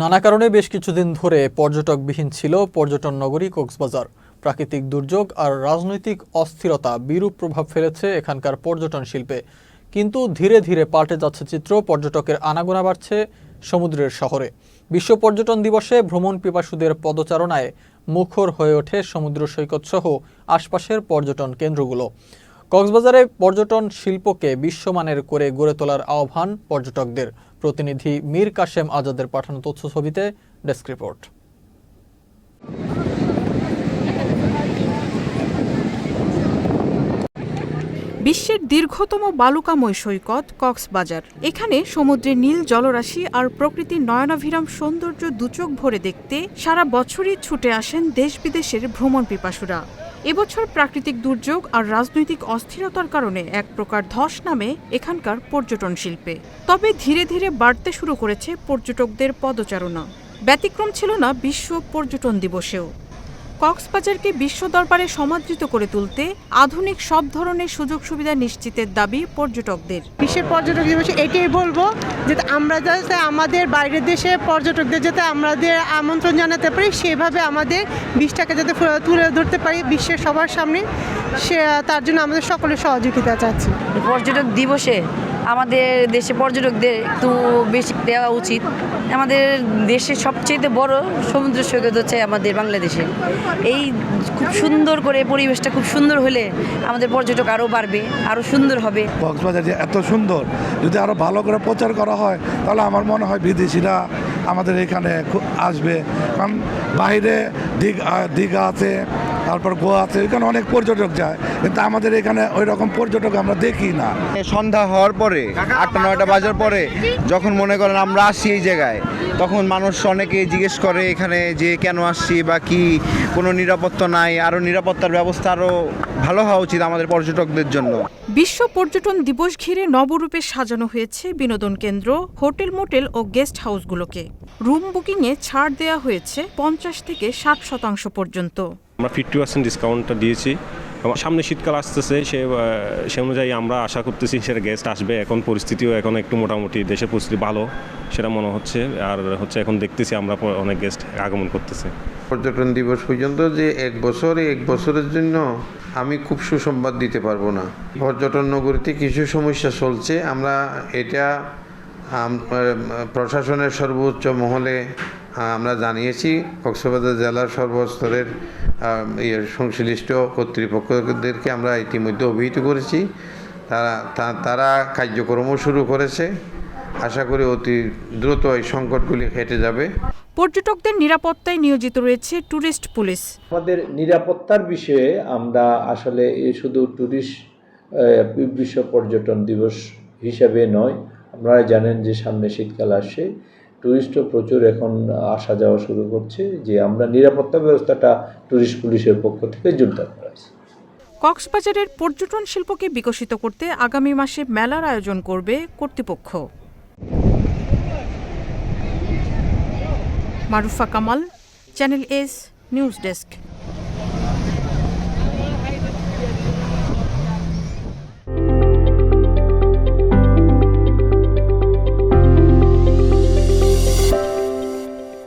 নানা কারণে বেশ কিছুদিন ধরে পর্যটকবিহীন ছিল পর্যটন নগরী কক্সবাজার। প্রাকৃতিক দুর্যোগ আর রাজনৈতিক অস্থিরতা বিরূপ প্রভাব ফেলেছে এখানকার পর্যটন শিল্পে। কিন্তু ধীরে ধীরে পাল্টে যাচ্ছে চিত্র পর্যটকের আনাগোনা বাড়ছে সমুদ্রের শহরে। বিশ্ব পর্যটন দিবসে ভ্রমণ পিপাসুদের পদচারণায় মুখর হয়ে ওঠে সমুদ্র সৈকত সহ আশপাশের পর্যটন কেন্দ্রগুলো। কক্সবাজারে পর্যটন শিল্পকে বিশ্বমানের করে গড়ে তোলার আহ্বান পর্যটকদের। প্রতিনিধি মীর কাশেম আজাদের পাঠানো তথ্য ছবিতে ডেস্ক রিপোর্ট। বিশ্বের দীর্ঘতম বালুকাময় সৈকত কক্সবাজার। এখানে সমুদ্রের নীল জলরাশি আর প্রকৃতির নয়নাভিরাম সৌন্দর্য দুচোখ ভরে দেখতে সারা বছরই ছুটে আসেন দেশ বিদেশের ভ্রমণ পিপাসুরা এবছর প্রাকৃতিক দুর্যোগ আর রাজনৈতিক অস্থিরতার কারণে এক প্রকার ধস নামে এখানকার পর্যটন শিল্পে। তবে ধীরে ধীরে বাড়তে শুরু করেছে পর্যটকদের পদচারণা। ব্যতিক্রম ছিল না বিশ্ব পর্যটন দিবসেও। কক্সবাজারকে বিশ্ব দরবারে সমাদৃত করে তুলতে আধুনিক সব ধরনের সুযোগ সুবিধা নিশ্চিতের দাবি পর্যটকদের। বিশ্বের পর্যটক দিবসে এটাই বলব যে আমরা যাতে আমাদের বাইরের দেশে পর্যটকদের যাতে আমাদের আমন্ত্রণ জানাতে পারি সেভাবে আমাদের বিষটাকে যাতে তুলে ধরতে পারি বিশ্বের সবার সামনে। সে তার জন্য আমাদের সকলের সহযোগিতা চাচ্ছি। পর্যটক দিবসে আমাদের দেশে পর্যটকদের একটু বেশি দেওয়া উচিত। আমাদের দেশের সবচেয়ে বড় সমুদ্র সৈকত হচ্ছে আমাদের বাংলাদেশে। এই খুব সুন্দর করে পরিবেশটা খুব সুন্দর হলে আমাদের পর্যটক আরও বাড়বে, আরও সুন্দর হবে। কক্সবাজার যে এত সুন্দর, যদি আরও ভালো করে প্রচার করা হয়, তাহলে আমার মনে হয় বিদেশিরা আমাদের এখানে আসবে। কারণ বাইরে দীঘা দীঘা আছে তারপর গোয়া আছে এখানে অনেক পর্যটক যায় কিন্তু আমাদের এখানে ওই রকম পর্যটক আমরা দেখি না। সন্ধ্যা হওয়ার পরে আটটা নয়টা বাজার পরে যখন মনে করেন আমরা আসি এই জায়গায় তখন মানুষ অনেকে জিজ্ঞেস করে এখানে যে কেন আসছি বা কি কোনো নিরাপত্তা নাই আরও নিরাপত্তার ব্যবস্থা আরও ভালো হওয়া উচিত আমাদের পর্যটকদের জন্য। বিশ্ব পর্যটন দিবস ঘিরে নবরূপে সাজানো হয়েছে বিনোদন কেন্দ্র হোটেল মোটেল ও গেস্ট হাউসগুলোকে। রুম বুকিংয়ে ছাড় দেওয়া হয়েছে পঞ্চাশ থেকে ষাট শতাংশ পর্যন্ত। আমরা ফিফটি পার্সেন্ট ডিসকাউন্টটা দিয়েছি। এবং সামনে শীতকাল আসতেছে, সে সে অনুযায়ী আমরা আশা করতেছি সেটা গেস্ট আসবে। এখন পরিস্থিতিও এখন একটু মোটামুটি দেশের পরিস্থিতি ভালো, সেটা মনে হচ্ছে। আর হচ্ছে এখন দেখতেছি আমরা অনেক গেস্ট আগমন করতেছে। পর্যটন দিবস পর্যন্ত যে এক বছর, এক বছরের জন্য আমি খুব সুসংবাদ দিতে পারব না। পর্যটন নগরীতে কিছু সমস্যা চলছে। আমরা এটা প্রশাসনের সর্বোচ্চ মহলে আমরা জানিয়েছি কক্সবাজার জেলার সর্বস্তরের ইয়ে সংশ্লিষ্ট কর্তৃপক্ষদেরকে আমরা ইতিমধ্যে অভিহিত করেছি। তারা তা- তারা কার্যক্রমও শুরু করেছে। আশা করি অতি দ্রুত এই সংকটগুলি হেঁটে যাবে। পর্যটকদের নিরাপত্তায় নিয়োজিত রয়েছে ট্যুরিস্ট পুলিশ। আমাদের নিরাপত্তার বিষয়ে আমরা আসলে এ শুধু ট্যুরিস্ট বিশ্ব পর্যটন দিবস হিসাবে নয় আপনারা জানেন যে সামনে শীতকাল আসছে। ট্যুরিস্টও প্রচুর এখন আসা যাওয়া শুরু করছে যে আমরা নিরাপত্তা ব্যবস্থাটা ট্যুরিস্ট পুলিশের পক্ষ থেকে জোরদার করেছি কক্সবাজারের পর্যটন শিল্পকে বিকশিত করতে আগামী মাসে মেলার আয়োজন করবে কর্তৃপক্ষ। Marufa Kamal, channel S, news desk.